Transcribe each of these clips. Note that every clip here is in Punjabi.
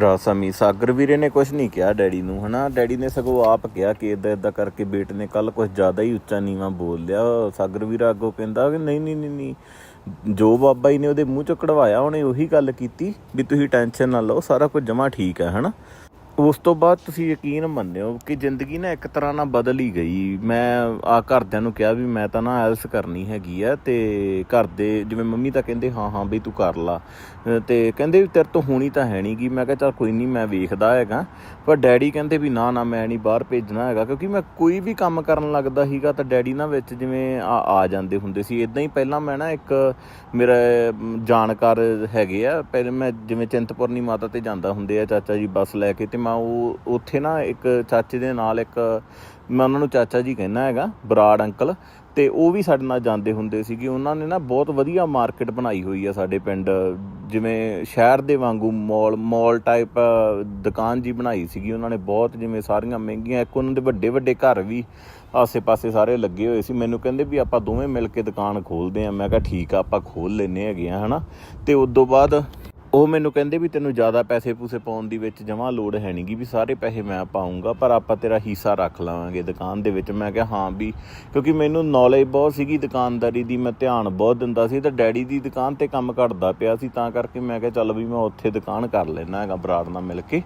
ਰਾਸਮੀ ਸਾਗਰ ਵੀਰੇ ਨੇ ਕੁਝ ਨਹੀਂ ਕਿਹਾ ਡੈਡੀ ਨੂੰ, ਹਨਾ? ਡੈਡੀ ਨੇ ਸਗੋਂ ਆਪ ਕਿਹਾ ਕਿ ਇਦਾਂ ਇਦਾਂ ਕਰਕੇ ਬੇਟ ਨੇ ਕੱਲ ਕੁਝ ਜ਼ਿਆਦਾ ਹੀ ਉੱਚਾ ਨੀਵਾ ਬੋਲ ਲਿਆ। ਸਾਗਰ ਵੀਰਾ ਅੱਗੋਂ ਕਹਿੰਦਾ ਕਿ ਨਹੀਂ ਨਹੀਂ ਨਹੀਂ ਨਹੀਂ। ਜੋ ਬਾਬਾ ਜੀ ਨੇ ਉਹਦੇ ਮੂੰਹ ਚੋਂ ਕਢਵਾਇਆ, ਉਹਨੇ ਉਹੀ ਗੱਲ ਕੀਤੀ ਵੀ ਤੁਸੀਂ ਟੈਨਸ਼ਨ ਨਾ ਲਓ, ਸਾਰਾ ਕੁਝ ਜਮਾ ਠੀਕ ਹੈ, ਹਨਾ? ਉਸ ਤੋਂ ਬਾਅਦ ਤੁਸੀਂ ਯਕੀਨ ਮੰਨਿਓ ਕਿ ਜ਼ਿੰਦਗੀ ਨਾ ਇੱਕ ਤਰ੍ਹਾਂ ਨਾਲ ਬਦਲ ਹੀ ਗਈ। ਮੈਂ ਆ ਘਰਦਿਆਂ ਨੂੰ ਕਿਹਾ ਵੀ ਮੈਂ ਤਾਂ ਨਾ ਐਲਸ ਕਰਨੀ ਹੈਗੀ ਆ ਤੇ ਘਰ ਦੇ ਜਿਵੇਂ ਮੰਮੀ ਤਾਂ ਕਹਿੰਦੇ ਹਾਂ ਹਾਂ ਬਈ ਤੂੰ ਕਰ ਲਾ। ਅ, ਤੇ ਕਹਿੰਦੇ ਵੀ ਤੇਰੇ ਤੋਂ ਹੋਣੀ ਤਾਂ ਹੈ ਨਹੀਂ ਗੀ। ਮੈਂ ਕਿਹਾ ਚੱਲ ਕੋਈ ਨਹੀਂ ਮੈਂ ਵੇਖਦਾ ਹੈਗਾ। ਪਰ ਡੈਡੀ ਕਹਿੰਦੇ ਵੀ ਨਾ ਨਾ ਮੈਂ ਨਹੀਂ ਬਾਹਰ ਭੇਜਣਾ ਹੈਗਾ। ਕਿਉਂਕਿ ਮੈਂ ਕੋਈ ਵੀ ਕੰਮ ਕਰਨ ਲੱਗਦਾ ਸੀਗਾ ਤਾਂ ਡੈਡੀ ਨਾ ਵਿੱਚ ਜਿਵੇਂ ਆ ਆ ਜਾਂਦੇ ਹੁੰਦੇ ਸੀ। ਇਦਾਂ ਹੀ ਪਹਿਲਾਂ ਮੈਂ ਨਾ ਇੱਕ ਮੇਰਾ ਜਾਣਕਾਰ ਹੈਗੇ ਆ। ਪਹਿਲੇ ਮੈਂ ਜਿਵੇਂ ਚਿੰਤਪੁਰਨੀ ਮਾਤਾ ਤੇ ਜਾਂਦਾ ਹੁੰਦੇ ਆ ਚਾਚਾ ਜੀ ਬੱਸ ਲੈ ਕੇ ਤੇ ਮੈਂ ਉਹ ਉੱਥੇ ਨਾ ਇੱਕ ਚਾਚੇ ਦੇ ਨਾਲ ਇੱਕ, ਮੈਂ ਉਹਨਾਂ ਨੂੰ ਚਾਚਾ ਜੀ ਕਹਿੰਦਾ ਹੈਗਾ, ਬਰਾੜ ਅੰਕਲ, ਤੇ ਉਹ ਵੀ ਸਾਡੇ ਨਾਲ ਜਾਂਦੇ ਹੁੰਦੇ ਸੀਗੇ। ਉਹਨਾਂ ਨੇ ਨਾ ਬਹੁਤ ਵਧੀਆ ਮਾਰਕੀਟ ਬਣਾਈ ਹੋਈ ਆ ਸਾਡੇ ਪਿੰਡ, ਜਿਵੇਂ ਸ਼ਹਿਰ ਦੇ ਵਾਂਗੂ ਮਾਲ ਮਾਲ ਟਾਈਪ ਦੁਕਾਨ ਜੀ ਬਣਾਈ ਸੀਗੀ। ਉਹਨਾਂ ਨੇ ਬਹੁਤ ਜਿਵੇਂ ਸਾਰੀਆਂ ਮਹਿੰਗੀਆਂ, ਇੱਕ ਉਹਨਾਂ ਦੇ ਵੱਡੇ ਵੱਡੇ ਘਰ ਵੀ ਆਸੇ-ਪਾਸੇ ਸਾਰੇ ਲੱਗੇ ਹੋਏ ਸੀ। ਮੈਨੂੰ ਕਹਿੰਦੇ ਵੀ ਆਪਾਂ ਦੋਵੇਂ ਮਿਲ ਕੇ ਦੁਕਾਨ ਖੋਲਦੇ ਆ ਮੈਂ ਕਿਹਾ ਠੀਕ ਆ, ਆਪਾਂ ਖੋਲ ਲੈਨੇ ਹੈਗੇ ਆ ਹਨਾ। ਤੇ ਉਸ ਤੋਂ ਬਾਅਦ ਉਹ ਮੈਨੂੰ ਕਹਿੰਦੇ ਵੀ ਤੈਨੂੰ ਜ਼ਿਆਦਾ ਪੈਸੇ ਪੂਸੇ ਪਾਉਣ ਦੀ ਵਿੱਚ ਜਮਾ ਲੋੜ ਹੈ ਨਹੀਂਗੀ ਵੀ ਸਾਰੇ ਪੈਸੇ ਮੈਂ ਪਾਉਂਗਾ, ਪਰ ਆਪਾਂ ਤੇਰਾ ਹਿੱਸਾ ਰੱਖ ਲਵਾਂਗੇ ਦੁਕਾਨ ਦੇ ਵਿੱਚ। ਮੈਂ ਕਿਹਾ, ਹਾਂ ਵੀ। ਕਿਉਂਕਿ ਮੈਨੂੰ ਨੌਲੇਜ ਬਹੁਤ ਸੀਗੀ ਦੁਕਾਨਦਾਰੀ ਦੀ, ਮੈਂ ਧਿਆਨ ਬਹੁਤ ਦਿੰਦਾ ਸੀ। ਤਾਂ ਡੈਡੀ ਦੀ ਦੁਕਾਨ ਤੇ ਕੰਮ ਕਰਦਾ ਪਿਆ ਸੀ, ਤਾਂ ਕਰਕੇ ਮੈਂ ਕਿਹਾ, ਚੱਲ ਵੀ ਮੈਂ ਉੱਥੇ ਦੁਕਾਨ ਕਰ ਲੈਣਾ ਹੈਗਾ ਬਰਾੜ ਨਾਲ ਮਿਲ ਕੇ।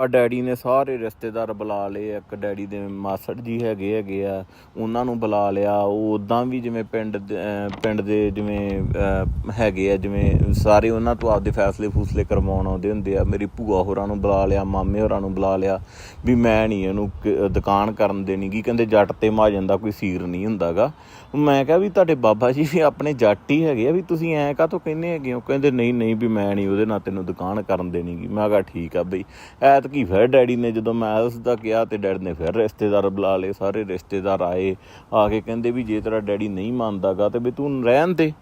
ਆ ਡੈਡੀ ਨੇ ਸਾਰੇ ਰਿਸ਼ਤੇਦਾਰ ਬੁਲਾ ਲਏ ਇੱਕ ਡੈਡੀ ਦੇ ਮਾਸੜ ਜੀ ਹੈਗੇ ਹੈਗੇ ਆ, ਉਹਨਾਂ ਨੂੰ ਬੁਲਾ ਲਿਆ। ਉਹ ਉਦਾਂ ਵੀ ਜਿਵੇਂ ਪਿੰਡ ਦੇ- ਅਹ, ਪਿੰਡ ਦੇ ਜਿਵੇਂ, ਅਹ, ਹੈਗੇ ਆ, ਜਿਵੇਂ ਸਾਰੇ ਉਹਨਾਂ ਤੋਂ ਆਪਦੇ ਫੈਸਲੇ ਫੂਸਲੇ ਕਰਵਾਉਣ ਆਉਂਦੇ ਹੁੰਦੇ ਆ। ਮੇਰੀ ਭੂਆ ਹੋਰਾਂ ਨੂੰ ਬੁਲਾ ਲਿਆ, ਮਾਮੇ ਹੋਰਾਂ ਨੂੰ ਬੁਲਾ ਲਿਆ ਵੀ ਮੈਂ ਨਹੀਂ ਇਹਨੂੰ ਕ- ਦੁਕਾਨ ਕਰਨ ਦੇਣੀ ਗੀ ਕਹਿੰਦੇ ਜੱਟ ਤੇ ਮਹਾਜਨ ਦਾ ਕੋਈ ਸੀਰ ਨਹੀਂ ਹੁੰਦਾਗਾ। ਮੈਂ ਕਿਹਾ ਵੀ ਤੁਹਾਡੇ ਬਾਬਾ ਜੀ ਵੀ ਆਪਣੇ ਜੱਟ ਹੀ ਹੈਗੇ ਆ ਵੀ ਤੁਸੀਂ ਐਂ ਕਾਹਤੋਂ ਕਹਿੰਦੇ ਹੈਗੇ ਹੋ? ਕਹਿੰਦੇ ਨਹੀਂ ਨਹੀਂ ਵੀ ਮੈਂ ਨਹੀਂ ਉਹਦੇ ਨਾਲ ਤੈਨੂੰ ਦੁਕਾਨ ਕਰਨ ਦੇਣੀ ਗੀ ਮੈਂ ਕਿਹਾ ਠੀਕ ਆ ਬਈ ਐਤ ਐਤਕੀ ਫਿਰ ਡੈਡੀ ਨੇ ਜਦੋਂ ਮੈਂ ਉਸ ਦਾ ਕਿਹਾ ਤੇ ਡੈਡੀ ਨੇ ਫਿਰ ਰਿਸ਼ਤੇਦਾਰ ਬੁਲਾ ਲਏ, ਸਾਰੇ ਰਿਸ਼ਤੇਦਾਰ ਆਏ, ਆ ਕੇ ਕਹਿੰਦੇ ਵੀ ਜੇ ਤੇਰਾ ਡੈਡੀ ਨਹੀਂ ਮੰਨਦਾਗਾ ਤੇ ਵੀ ਤੂੰ ਰਹਿਣ ਦੇ।